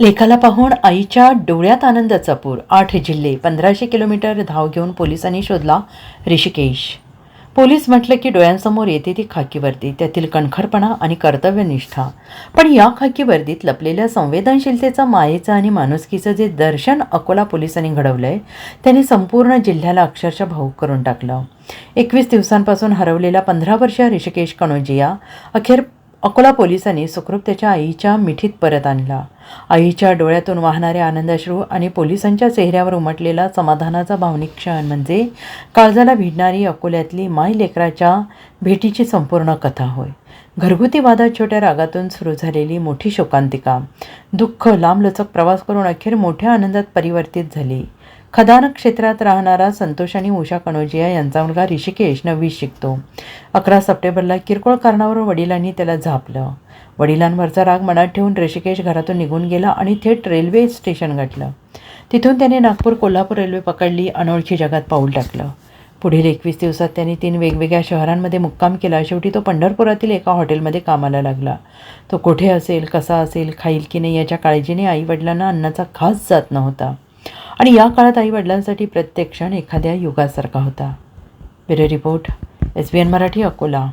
लेखाला पाहून आईच्या डोळ्यात आनंदाचा पूर आठ जिल्हे पंधराशे किलोमीटर धाव घेऊन पोलिसांनी शोधला ऋषिकेश. पोलीस म्हटलं की डोळ्यांसमोर येते ती खाकी वर्दी त्यातील कणखरपणा आणि कर्तव्यनिष्ठा. पण या खाकी वर्दीत लपलेल्या संवेदनशीलतेचं मायेचं आणि माणुसकीचं जे दर्शन अकोला पोलिसांनी घडवलं आहे त्यांनी संपूर्ण जिल्ह्याला अक्षरशः भाऊक करून टाकलं. एकवीस दिवसांपासून हरवलेला पंधरा वर्षीय ऋषिकेश कणोजिया अखेर अकोला पोलिसांनी सुखरूप त्याच्या आईच्या मिठीत परत आणला. आईच्या डोळ्यातून वाहणारे आनंदाश्रू आणि पोलिसांच्या चेहऱ्यावर उमटलेला समाधानाचा भावनिक क्षण म्हणजे काळजाला भिडणारी अकोल्यातली माय लेकराच्या भेटीची संपूर्ण कथा होय. घरगुती वादात छोट्या रागातून सुरू झालेली मोठी शोकांतिका. दुःख लांबलचक प्रवास करून अखेर मोठ्या आनंदात परिवर्तित झाली. खदान क्षेत्रात राहणारा संतोष आणि उषा कणोजिया यांचा मुलगा ऋषिकेश नववी शिकतो. अकरा सप्टेंबरला किरकोळ कारणावर वडिलांनी त्याला झापलं. वडिलांवरचा राग मनात ठेवून ऋषिकेश घरातून निघून गेला आणि थेट रेल्वे स्टेशन गाठलं. तिथून त्याने नागपूर कोल्हापूर रेल्वे पकडली अनोळखी जगात पाऊल टाकलं. पुढील एकवीस दिवसात त्यांनी तीन वेगवेगळ्या शहरांमध्ये मुक्काम केला. शेवटी तो पंढरपुरातील एका हॉटेलमध्ये कामाला लागला. तो कुठे असेल कसा असेल खाईल की नाही याच्या काळजीने आईवडिलांना अन्नाचा खास जात नव्हता. आणि या काळात आईवडिलांसाठी प्रत्येक क्षण एखाद्या युगासारखा होता. Bureau report S B N Marathi Akola.